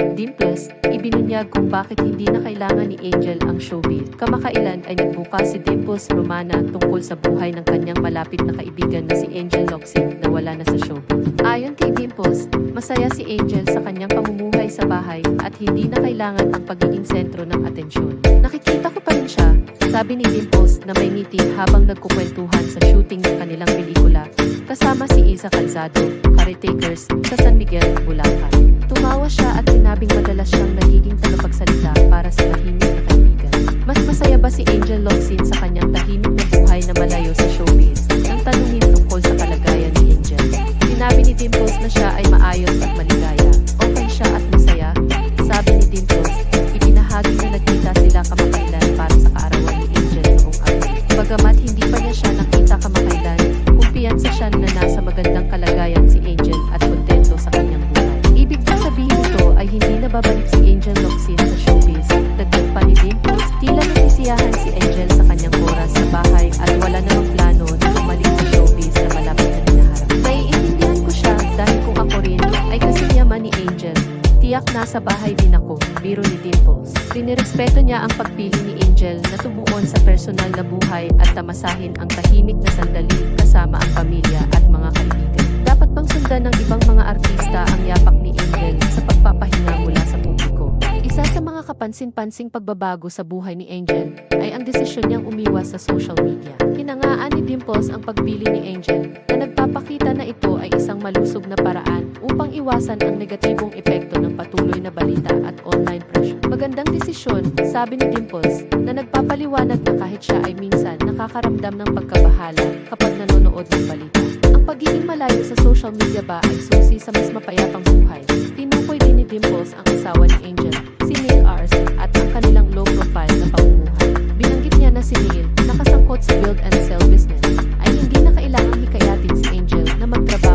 Dimples, ibinunyag kung bakit hindi na kailangan ni Angel ang showbiz. Kamakailan ay nagbukas si Dimples Romana tungkol sa buhay ng kanyang malapit na kaibigan na si Angel Locsin na wala na sa showbiz. Ayon kay Dimples, masaya si Angel sa kanyang pamumuhay sa bahay at hindi na kailangan ang pagiging sentro ng atensyon. Nakikita ko pa rin siya, sabi ni Dimples na may meeting habang nagkukwentuhan sa shooting ng kanilang pelikula kasama si Isa Calzado, Caretakers, sa San Miguel, Bulacan. Tumawa siya at sinabing madalas siyang nagiging tagapagsalita para sa tahimik na kaibigan. Mas masaya ba si Angel Locsin sa kanyang tahimik na buhay na malayo sa showbiz? Nang tanungin tungkol sa kalagayan ni Angel. Sinabi ni Dimples na siya ay maayos at maligaya. Siya na nasa magandang kalagayan si Angel at kontento sa kanyang buhay. Ibig bang sabihin nito ay hindi na babalik si Angel Locsin sa showbiz. Dagdag pa ni Dimples, tila nasisiyahan si Angel sa kanyang oras sa bahay at wala namang plano na bumalik sa showbiz na malapit na hinaharap. Naiintindihan ko siya dahil kung ako rin ay kasi yaman ni Angel. Tiyak nasa bahay din ako, biro ni Dimples. Dinirespeto niya ang pagpili ni Angel na tumuon sa personal na buhay at tamasahin ang tahimik na sandali kasama ang pamilya at mga kaibigan. Dapat bang sundan ng ibang mga artista ang yapak kapansin-pansing pagbabago sa buhay ni Angel ay ang desisyon niyang umiwas sa social media. Hinangaan ni Dimples ang pagpili ni Angel na nagpapakita na ito ay isang malusog na paraan upang iwasan ang negatibong epekto ng patuloy na balita at online pressure. Magandang desisyon, sabi ni Dimples, na nagpapaliwanag na kahit siya ay minsan nakakaramdam ng pagkabahala kapag nanonood ng balita. Ang pagiging malayo sa social media ba ay susi sa mas mapayapang buhay? Tinukoy din ni Dimples ang asawa ni Angel, si Neil takot sa build and sell business. Ay hindi na kailangang hikayatin si Angel na magtrabaho